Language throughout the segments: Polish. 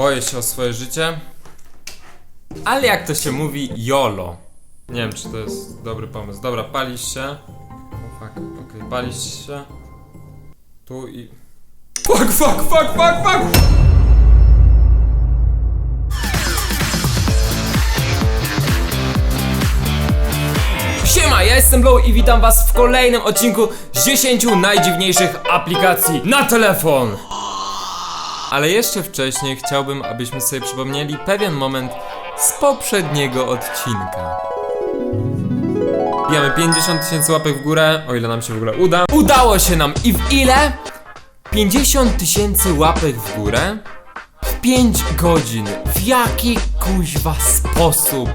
Boję się o swoje życie. Ale jak to się mówi, YOLO. Nie wiem, czy to jest dobry pomysł. Dobra, palisz się. O fuck, okej, palisz się. Tu i... Fuck, fuck, fuck, fuck, fuck! Siema, ja jestem Blow i witam was w kolejnym odcinku z 10 najdziwniejszych aplikacji na telefon. Ale jeszcze wcześniej chciałbym, abyśmy sobie przypomnieli pewien moment z poprzedniego odcinka. Bijamy 50 tysięcy łapek w górę, o ile nam się w ogóle uda. Udało się nam i w ile? 50 tysięcy łapek w górę w 5 godzin. W jaki kuźwa sposób?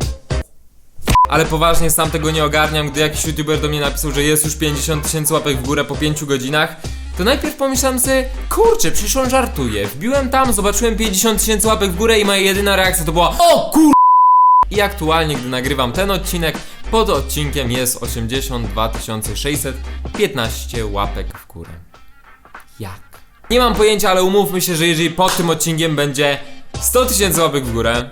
Ale poważnie sam tego nie ogarniam, gdy jakiś youtuber do mnie napisał, że jest już 50 tysięcy łapek w górę po 5 godzinach. To najpierw pomyślałem sobie, kurczę, przecież on żartuje. Wbiłem tam, zobaczyłem 50 tysięcy łapek w górę i moja jedyna reakcja to była O kur... I aktualnie, gdy nagrywam ten odcinek, pod odcinkiem jest 82 615 łapek w górę. Jak? Nie mam pojęcia, ale umówmy się, że jeżeli pod tym odcinkiem będzie 100 tysięcy łapek w górę,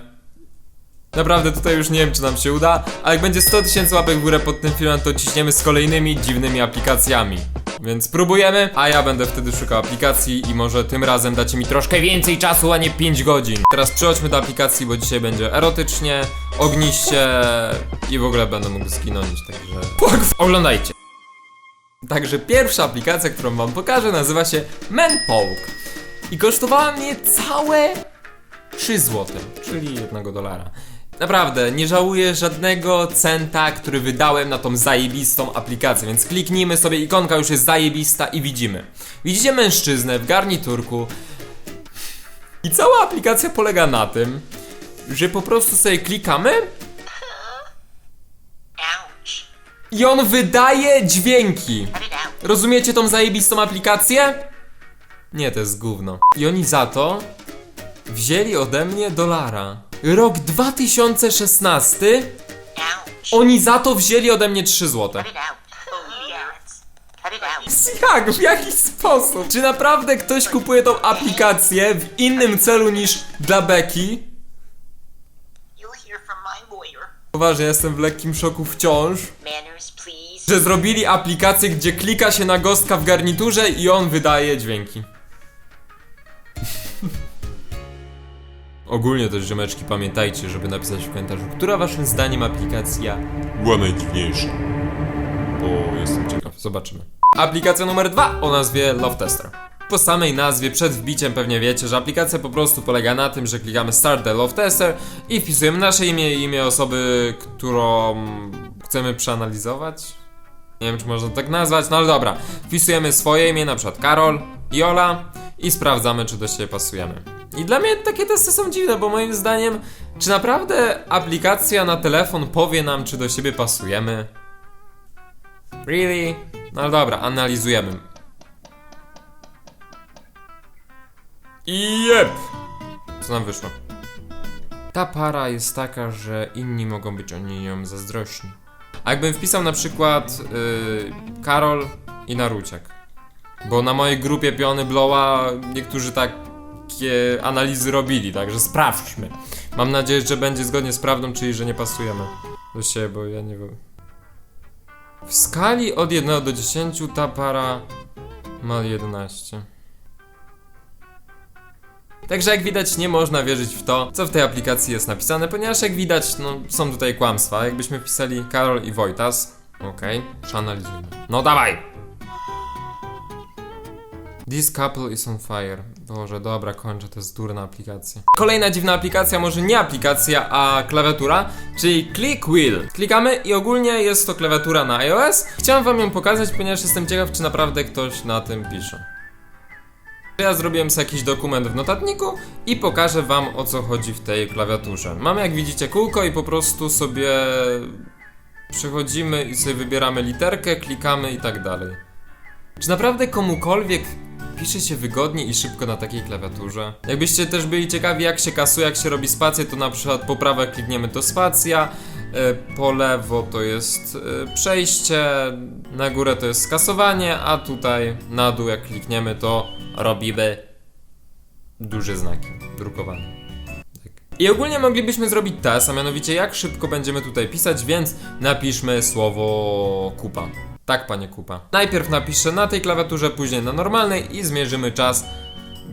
Naprawdę tutaj już nie wiem czy nam się uda, ale jak będzie 100 tysięcy łapek w górę pod tym filmem, to ciśniemy z kolejnymi dziwnymi aplikacjami. Więc próbujemy, a ja będę wtedy szukał aplikacji i może tym razem dacie mi troszkę więcej czasu, a nie 5 godzin. Teraz przechodźmy do aplikacji, bo dzisiaj będzie erotycznie, ogniście i w ogóle będę mógł zginąć, także... Fuck, Oglądajcie! Także pierwsza aplikacja, którą wam pokażę, nazywa się Manpoke. I kosztowała mnie całe 3 zł, czyli 1 dolara. Naprawdę, nie żałuję żadnego centa, który wydałem na tą zajebistą aplikację, więc kliknijmy sobie, ikonka już jest zajebista i widzimy. Widzicie mężczyznę w garniturku i cała aplikacja polega na tym, że po prostu sobie klikamy i on wydaje dźwięki. Rozumiecie tą zajebistą aplikację? Nie, to jest gówno. I oni za to wzięli ode mnie dolara. Rok 2016, Ouch. oni za to wzięli ode mnie 3 złote. Jak? W jaki sposób? Czy naprawdę ktoś kupuje tą aplikację w innym celu niż dla Beki? Lawyer. Poważnie, jestem w lekkim szoku wciąż, że zrobili aplikację, gdzie klika się na gostka w garniturze i on wydaje dźwięki. Ogólnie też, ziomeczki, pamiętajcie, żeby napisać w komentarzu, która waszym zdaniem aplikacja była najdziwniejsza. bo jestem ciekaw. Zobaczymy. Aplikacja numer dwa o nazwie Love Tester. Po samej nazwie, przed wbiciem pewnie wiecie, że aplikacja po prostu polega na tym, że klikamy Start the Love Tester i wpisujemy nasze imię i imię osoby, którą chcemy przeanalizować. Nie wiem, czy można tak nazwać, no ale dobra. Wpisujemy swoje imię, na przykład Karol, Jola i sprawdzamy, czy do siebie pasujemy. I dla mnie takie testy są dziwne, bo moim zdaniem, czy naprawdę aplikacja na telefon powie nam, czy do siebie pasujemy? Really? No dobra, analizujemy. Jep! Co nam wyszło? Ta para jest taka, że inni mogą być o nią zazdrośni. A jakbym wpisał na przykład yy, Karol i Naruciak. Bo na mojej grupie Piony Blowa niektórzy takie analizy robili, także sprawdźmy. Mam nadzieję, że będzie zgodnie z prawdą, czyli że nie pasujemy do siebie, bo ja nie wiem. W skali od 1 do 10 ta para ma 11. Także jak widać nie można wierzyć w to, co w tej aplikacji jest napisane, ponieważ jak widać, no są tutaj kłamstwa. Jakbyśmy wpisali Karol i Wojtas, okej, przeanalizujmy. No dawaj! This couple is on fire. Boże, dobra, kończę, to jest durna aplikacja. Kolejna dziwna aplikacja, może nie aplikacja, a klawiatura, czyli Click Wheel. Klikamy i ogólnie jest to klawiatura na iOS. Chciałem wam ją pokazać, ponieważ jestem ciekaw, czy naprawdę ktoś na tym pisze. Ja zrobiłem sobie jakiś dokument w notatniku i pokażę wam o co chodzi w tej klawiaturze. Mamy jak widzicie kółko i po prostu sobie przechodzimy i sobie wybieramy literkę, klikamy i tak dalej. Czy naprawdę komukolwiek pisze się wygodnie i szybko na takiej klawiaturze? Jakbyście też byli ciekawi jak się kasuje, jak się robi spację, to na przykład po prawej klikniemy to spacja, e, po lewo to jest e, przejście, na górę to jest skasowanie, a tutaj na dół jak klikniemy to robimy duże znaki drukowane. I ogólnie moglibyśmy zrobić test, a mianowicie jak szybko będziemy tutaj pisać, więc napiszmy słowo kupa. Tak, panie kupa. Najpierw napiszę na tej klawiaturze, później na normalnej i zmierzymy czas,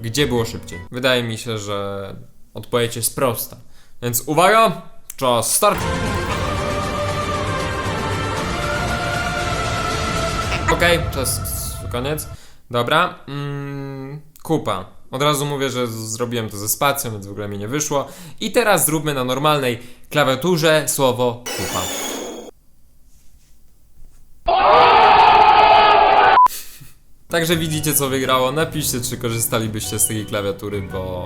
gdzie było szybciej. Wydaje mi się, że odpowiedź jest prosta. Więc uwaga, czas start. Okej, czas koniec. Dobra. Mm, kupa. Od razu mówię, że zrobiłem to ze spacją, więc w ogóle mi nie wyszło. I teraz zróbmy na normalnej klawiaturze słowo kupa. Także widzicie co wygrało. Napiszcie, czy korzystalibyście z tej klawiatury, bo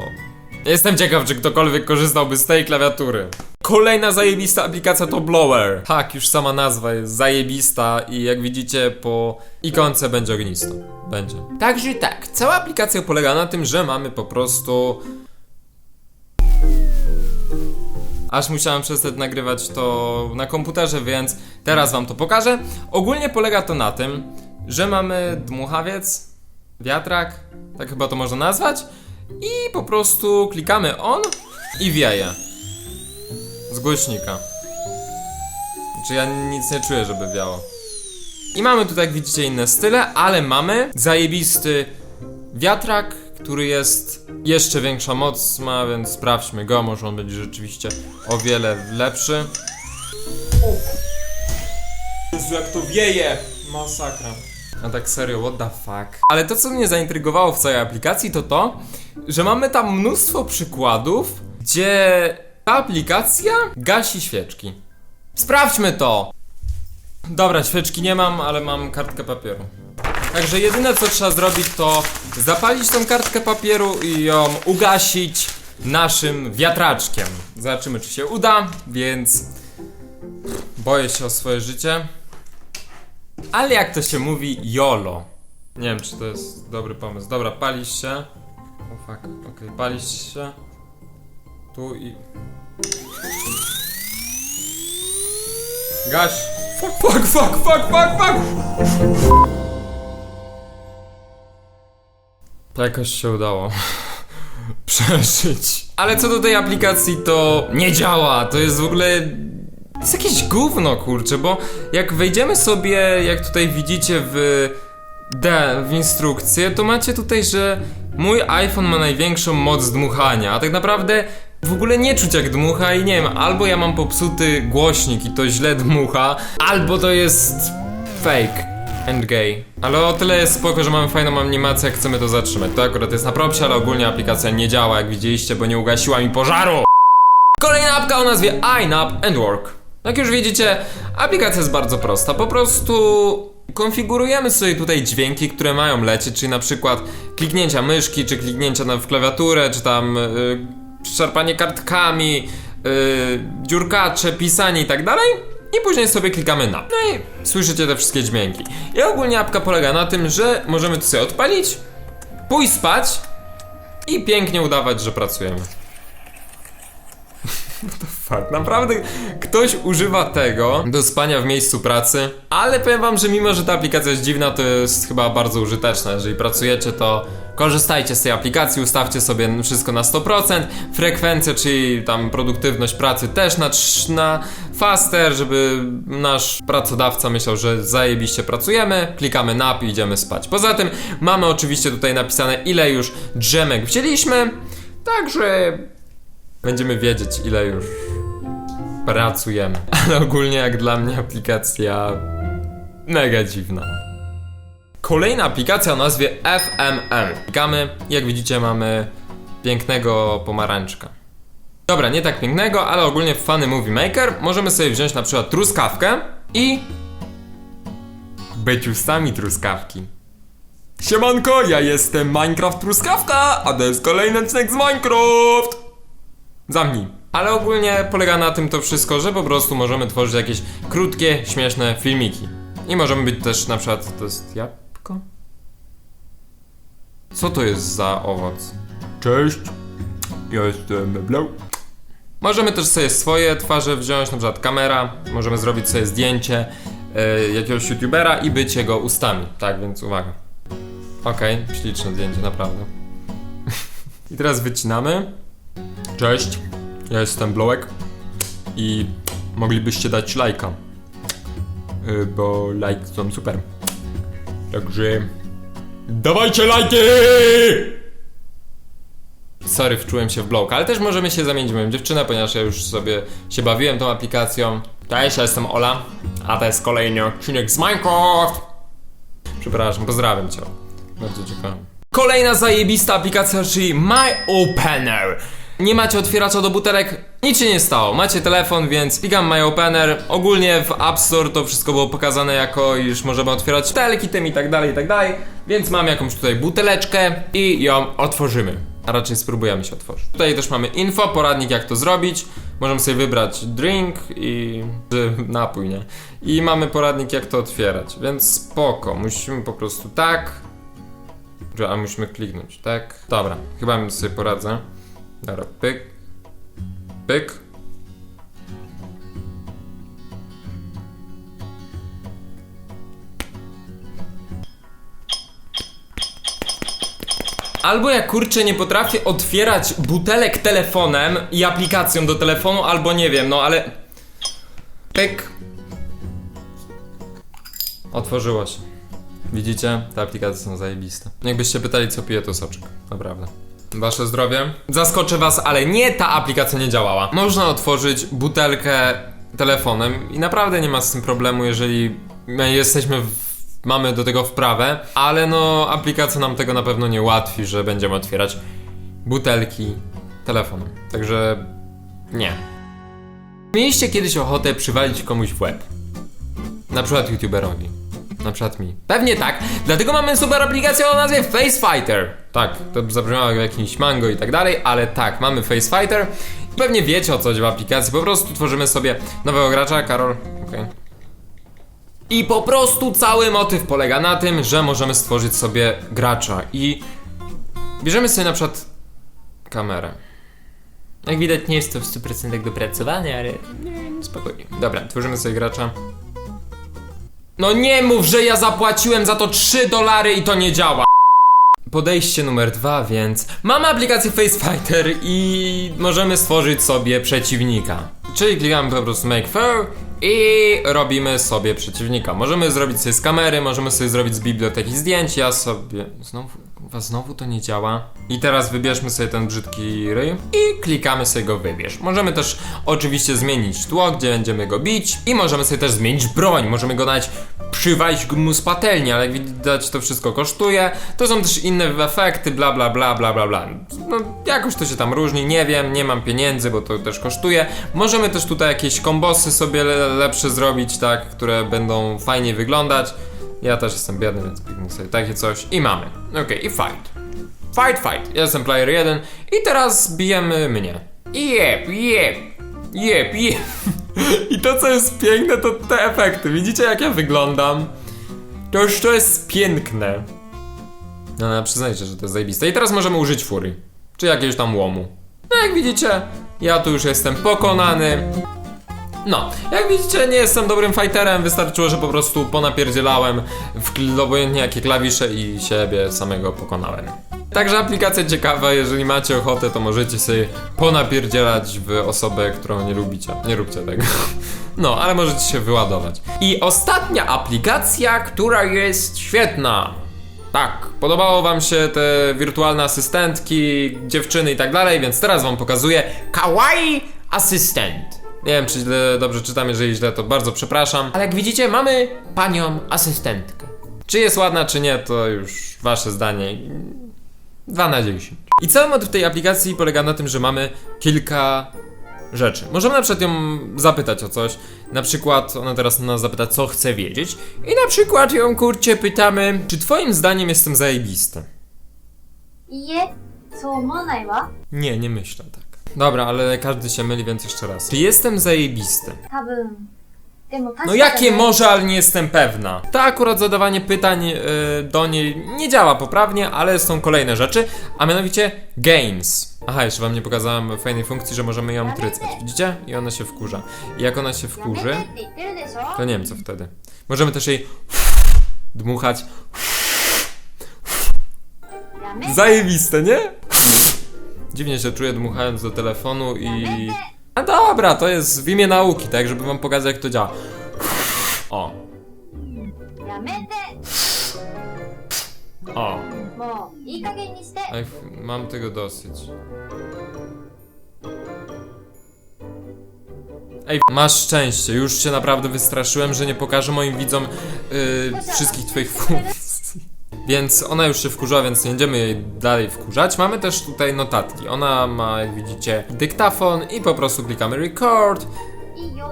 jestem ciekaw, czy ktokolwiek korzystałby z tej klawiatury. Kolejna zajebista aplikacja to Blower. Tak, już sama nazwa jest zajebista i jak widzicie po ikonce będzie ognisto. Będzie. Także tak, cała aplikacja polega na tym, że mamy po prostu Aż musiałem przestać nagrywać to na komputerze, więc teraz wam to pokażę. Ogólnie polega to na tym, że mamy dmuchawiec, wiatrak, tak chyba to można nazwać, i po prostu klikamy on i wieje. Z głośnika. Czy ja nic nie czuję, żeby wiało. I mamy tutaj, jak widzicie, inne style, ale mamy zajebisty wiatrak, który jest jeszcze większa moc ma, więc sprawdźmy go, może on będzie rzeczywiście o wiele lepszy. Jezu, jak to wieje! Masakra. A tak serio, what the fuck? Ale to, co mnie zaintrygowało w całej aplikacji, to to, że mamy tam mnóstwo przykładów, gdzie ta aplikacja gasi świeczki. Sprawdźmy to! Dobra, świeczki nie mam, ale mam kartkę papieru. Także jedyne co trzeba zrobić to zapalić tą kartkę papieru i ją ugasić naszym wiatraczkiem. Zobaczymy czy się uda, więc boję się o swoje życie. Ale jak to się mówi, YOLO. Nie wiem czy to jest dobry pomysł. Dobra, palisz się. O fuck, okej, palisz się. Tu i... Gaś. Fuck, fuck, fuck, fuck, fuck, fuck! Jakoś się udało przeżyć. Ale co do tej aplikacji, to nie działa. To jest w ogóle. To jest jakieś gówno, kurczę, bo jak wejdziemy sobie, jak tutaj widzicie w D, w instrukcję, to macie tutaj, że mój iPhone ma największą moc dmuchania, a tak naprawdę w ogóle nie czuć jak dmucha i nie wiem, albo ja mam popsuty głośnik i to źle dmucha, albo to jest fake and gay. Ale o tyle jest spoko, że mamy fajną animację, jak chcemy to zatrzymać. To akurat jest na propsie, ale ogólnie aplikacja nie działa, jak widzieliście, bo nie ugasiła mi pożaru. Kolejna apka o nazwie iNap and Work. Jak już widzicie, aplikacja jest bardzo prosta. Po prostu konfigurujemy sobie tutaj dźwięki, które mają lecieć, czyli na przykład kliknięcia myszki, czy kliknięcia w klawiaturę, czy tam yy, szarpanie kartkami, yy, dziurkacze, pisanie i tak dalej. I później sobie klikamy na. No i słyszycie te wszystkie dźwięki. I ogólnie apka polega na tym, że możemy to sobie odpalić, pójść spać i pięknie udawać, że pracujemy. Fakt, naprawdę ktoś używa tego do spania w miejscu pracy, ale powiem wam, że mimo, że ta aplikacja jest dziwna, to jest chyba bardzo użyteczna. Jeżeli pracujecie, to korzystajcie z tej aplikacji, ustawcie sobie wszystko na 100%, frekwencję, czyli tam produktywność pracy też na, na faster, żeby nasz pracodawca myślał, że zajebiście pracujemy, klikamy nap i idziemy spać. Poza tym mamy oczywiście tutaj napisane ile już drzemek wzięliśmy, także będziemy wiedzieć, ile już pracujemy. Ale ogólnie, jak dla mnie, aplikacja mega dziwna. Kolejna aplikacja o nazwie FMM. Klikamy, jak widzicie, mamy pięknego pomarańczka. Dobra, nie tak pięknego, ale ogólnie w Funny Movie Maker możemy sobie wziąć na przykład truskawkę i być ustami truskawki. Siemanko, ja jestem Minecraft Truskawka, a to jest kolejny odcinek z Minecraft! Zamknij. Ale ogólnie polega na tym to wszystko, że po prostu możemy tworzyć jakieś krótkie, śmieszne filmiki. I możemy być też na przykład, to jest jabłko? Co to jest za owoc? Cześć, ja jestem Blow. Możemy też sobie swoje twarze wziąć, na przykład kamera, możemy zrobić sobie zdjęcie e, jakiegoś youtubera i być jego ustami. Tak, więc uwaga. Okej, śliczne zdjęcie, naprawdę. I teraz wycinamy. Cześć, Ja jestem Blowek i moglibyście dać lajka, Y, bo lajki są super. Także dawajcie lajki! Sorry, wczułem się w blok, ale też możemy się zamienić w moją dziewczynę, ponieważ ja już sobie się bawiłem tą aplikacją. Cześć, ja jestem Ola, a to jest kolejny odcinek z Minecraft. Przepraszam, pozdrawiam cię. Bardzo ciekawe. Kolejna zajebista aplikacja, czyli My Opener. Nie macie otwieracza do butelek, nic się nie stało. Macie telefon, więc klikam My Opener. Ogólnie w App Store to wszystko było pokazane jako, iż możemy otwierać butelki tym i tak dalej, i tak dalej. Więc mam jakąś tutaj buteleczkę i ją otworzymy. A raczej spróbujemy się otworzyć. Tutaj też mamy info, poradnik jak to zrobić. Możemy sobie wybrać drink i napój, nie? I mamy poradnik jak to otwierać, więc spoko. Musimy po prostu tak. A musimy kliknąć, tak? Dobra, chyba mi sobie poradzę. Dobra, pyk. Pyk. Albo ja kurczę nie potrafię otwierać butelek telefonem i aplikacją do telefonu, albo nie wiem, no ale. Pyk. Otworzyło się. Widzicie? Te aplikacje są zajebiste. Jakbyście pytali, co piję, to soczek. Naprawdę. Wasze zdrowie. Zaskoczę was, ale nie ta aplikacja nie działała. Można otworzyć butelkę telefonem i naprawdę nie ma z tym problemu, jeżeli my jesteśmy w, mamy do tego wprawę, ale no aplikacja nam tego na pewno nie ułatwi, że będziemy otwierać butelki telefonem. Także nie. Mieliście kiedyś ochotę przywalić komuś w łeb? Na przykład youtuberowi. Na przykład mi. Pewnie tak, dlatego mamy super aplikację o nazwie Face Fighter. Tak, to zabrzmiało jak jakiś mango i tak dalej, ale tak, mamy Face Fighter. I pewnie wiecie o co chodzi w aplikacji, po prostu tworzymy sobie nowego gracza, Karol, okej. I po prostu cały motyw polega na tym, że możemy stworzyć sobie gracza i bierzemy sobie na przykład kamerę. Jak widać nie jest to w 100% dopracowane, ale nie, spokojnie. Dobra, tworzymy sobie gracza. No nie mów, że ja zapłaciłem za to 3 dolary i to nie działa. Podejście numer dwa, więc mamy aplikację Face Fighter i możemy stworzyć sobie przeciwnika. Czyli klikamy po prostu Make Fair i robimy sobie przeciwnika. Możemy zrobić sobie z kamery, możemy sobie zrobić z biblioteki zdjęć. Ja sobie. Znowu, chyba znowu to nie działa. I teraz wybierzmy sobie ten brzydki ryj i klikamy sobie go wybierz. Możemy też oczywiście zmienić tło, gdzie będziemy go bić i możemy sobie też zmienić broń. Możemy go nawet przywalić mu z patelni, ale jak widać to wszystko kosztuje. To są też inne efekty, bla bla bla bla bla bla. No jakoś to się tam różni, nie wiem, nie mam pieniędzy, bo to też kosztuje. Możemy też tutaj jakieś kombosy sobie le lepsze zrobić, tak, które będą fajnie wyglądać. Ja też jestem biedny, więc kliknę sobie takie coś i mamy. Okej, i fight. Fight, fight. Ja jestem player 1 i teraz bijemy mnie. Jep, jep, jep, jep. I to co jest piękne to te efekty. Widzicie jak ja wyglądam? To już to jest piękne. No, no przyznajcie, że to jest zajebiste. I teraz możemy użyć fury. Czy jakiegoś tam łomu. No jak widzicie, ja tu już jestem pokonany. No, jak widzicie, nie jestem dobrym fighterem, wystarczyło, że po prostu ponapierdzielałem w obojętnie jakie klawisze i siebie samego pokonałem. Także aplikacja ciekawa, jeżeli macie ochotę, to możecie sobie ponapierdzielać w osobę, którą nie lubicie. Nie róbcie tego. No, ale możecie się wyładować. I ostatnia aplikacja, która jest świetna. Tak, podobało wam się te wirtualne asystentki, dziewczyny i tak dalej, więc teraz wam pokazuję Kawaii Asystent. Nie wiem, czy źle, dobrze czytam, jeżeli źle, to bardzo przepraszam. Ale jak widzicie, mamy panią asystentkę. Czy jest ładna, czy nie, to już wasze zdanie. 2 na 10. I cały motyw tej aplikacji polega na tym, że mamy kilka rzeczy. Możemy na przykład ją zapytać o coś. Na przykład ona teraz nas zapyta, co chce wiedzieć. I na przykład ją kurcie pytamy, czy twoim zdaniem jestem zajebisty? いいえ、そう思わないわ。 Nie, nie myślę tak. Dobra, ale każdy się myli, więc jeszcze raz. Czy jestem zajebisty? 多分。でも確か No じ jakie ゃない może, ale nie jestem pewna. To akurat zadawanie pytań y, do niej nie działa poprawnie, ale są kolejne rzeczy, a mianowicie games. Aha, jeszcze wam nie pokazałem fajnej funkcji, że możemy ją trycać. Widzicie? I ona się wkurza. I jak ona się やめ wkurzy, てって言ってるでしょ to nie wiem co wtedy. Możemy też jej dmuchać. やめて Zajebiste, nie? Dziwnie się czuję dmuchając do telefonu i... No dobra, to jest w imię nauki, tak, żeby wam pokazać jak to działa. O. O. Mam tego dosyć. Ej, masz szczęście, już się naprawdę wystraszyłem, że nie pokażę moim widzom yy, wszystkich twoich funkcji. Więc ona już się wkurzyła, więc nie będziemy jej dalej wkurzać. Mamy też tutaj notatki. Ona ma, jak widzicie, dyktafon i po prostu klikamy record.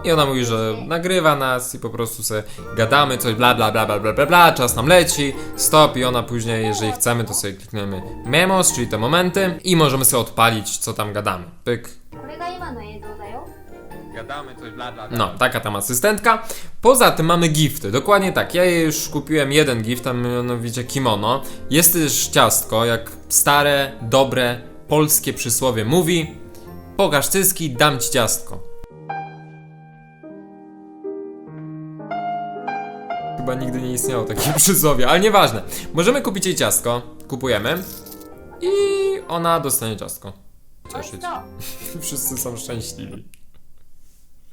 I ona mówi, że nagrywa nas i po prostu sobie gadamy coś bla bla bla bla bla bla, bla czas nam leci, stop i ona później, jeżeli chcemy, to sobie klikniemy memos, czyli te momenty i możemy sobie odpalić, co tam gadamy. Pyk damy coś, bla, bla, bla. No, taka tam asystentka. Poza tym mamy gifty, dokładnie tak. Ja jej już kupiłem jeden gift, a mianowicie kimono. Jest też ciastko, jak stare, dobre polskie przysłowie mówi. Pokaż cyski, dam ci ciastko. Chyba nigdy nie istniało takie przysłowie, ale nieważne. Możemy kupić jej ciastko, kupujemy. I ona dostanie ciastko. Cieszyć. No Wszyscy są szczęśliwi.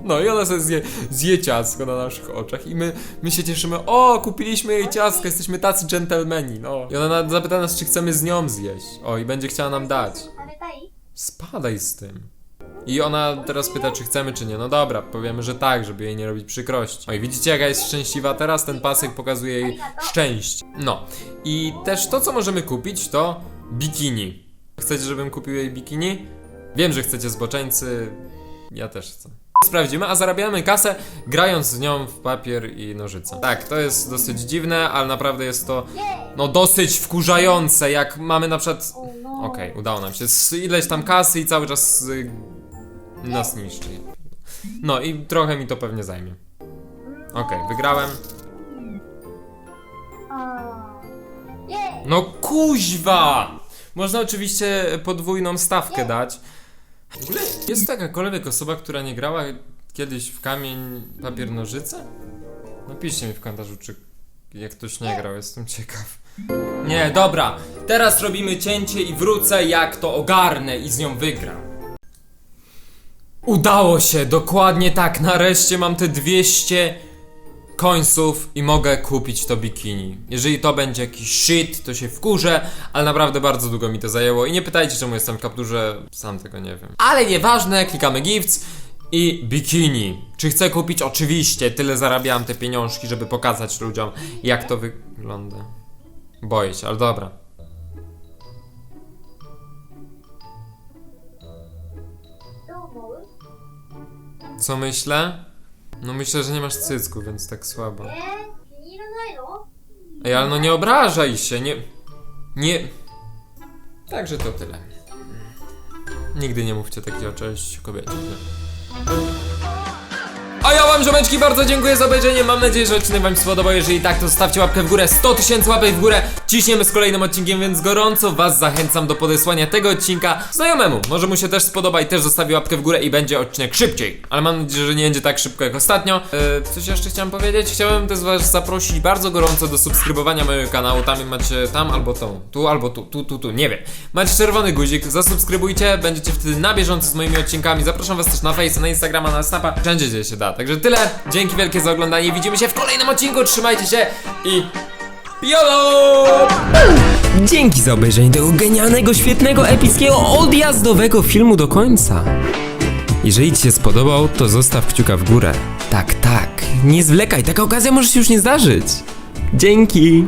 No i ona sobie zje, zje ciastko na naszych oczach i my, my się cieszymy, o, kupiliśmy jej ciastko, jesteśmy tacy dżentelmeni, no. I ona na- zapyta nas, czy chcemy z nią zjeść. O, i będzie chciała nam dać. 食べたい Spadaj z tym. I ona teraz pyta, czy chcemy, czy nie. No dobra, powiemy, że tak, żeby jej nie robić przykrości. Oj, widzicie, jaka jest szczęśliwa teraz? Ten pasek pokazuje jej szczęście. No. I też to, co możemy kupić, to bikini. Chcecie, żebym kupił jej bikini? Wiem, że chcecie zboczeńcy. Ja też chcę. sprawdzimy, a zarabiamy kasę grając z nią w papier i nożyce. Tak, to jest dosyć dziwne, ale naprawdę jest to no dosyć wkurzające, jak mamy na przykład Okej, udało nam się. S- Ileś tam kasy i cały czas y, nas niszczy. No i trochę mi to pewnie zajmie. Okej, wygrałem. No kuźwa! Można oczywiście podwójną stawkę dać, jest taka jakakolwiek osoba, która nie grała kiedyś w kamień, papier, nożyce? Napiszcie mi w komentarzu, czy jak ktoś nie grał, jestem ciekaw. Nie, dobra, teraz robimy cięcie i wrócę jak to ogarnę i z nią wygram. Udało się, dokładnie tak, nareszcie mam te 200 końców i mogę kupić to bikini. Jeżeli to będzie jakiś shit, to się wkurzę, ale naprawdę bardzo długo mi to zajęło i nie pytajcie czemu jestem w kapturze, sam tego nie wiem. Ale nieważne, klikamy gifts i bikini. Czy chcę kupić? Oczywiście, tyle zarabiałam te pieniążki, żeby pokazać ludziom jak to wygląda. Boję się, ale dobra. Co myślę? No myślę, że nie masz cycku, więc tak słabo. E, Ej, ale no nie obrażaj się, nie... Nie... Także to tyle. Nigdy nie mówcie takiej o cześć kobiecie. Wam bardzo dziękuję za obejrzenie, mam nadzieję, że odcinek wam się spodobał, jeżeli tak to stawcie łapkę w górę, 100 tysięcy łapek w górę, ciśniemy z kolejnym odcinkiem, więc gorąco was zachęcam do podesłania tego odcinka znajomemu, może mu się też spodoba i też zostawi łapkę w górę i będzie odcinek szybciej, ale mam nadzieję, że nie będzie tak szybko jak ostatnio. E, coś jeszcze chciałem powiedzieć? Chciałem też was zaprosić bardzo gorąco do subskrybowania mojego kanału, tam macie tam albo tą, tu albo tu, tu, tu, tu, nie wiem. Macie czerwony guzik, zasubskrybujcie, będziecie wtedy na bieżąco z moimi odcinkami, zapraszam was też na Face, na Instagrama, na Snapa, wszędzie gdzie się da. Także tyle, dzięki wielkie za oglądanie, widzimy się w kolejnym odcinku, trzymajcie się i YOLO! Dzięki za obejrzenie tego genialnego, świetnego, epickiego, odjazdowego filmu do końca. Jeżeli Ci się spodobał, to zostaw kciuka w górę. Tak, tak, nie zwlekaj, taka okazja może się już nie zdarzyć. Dzięki!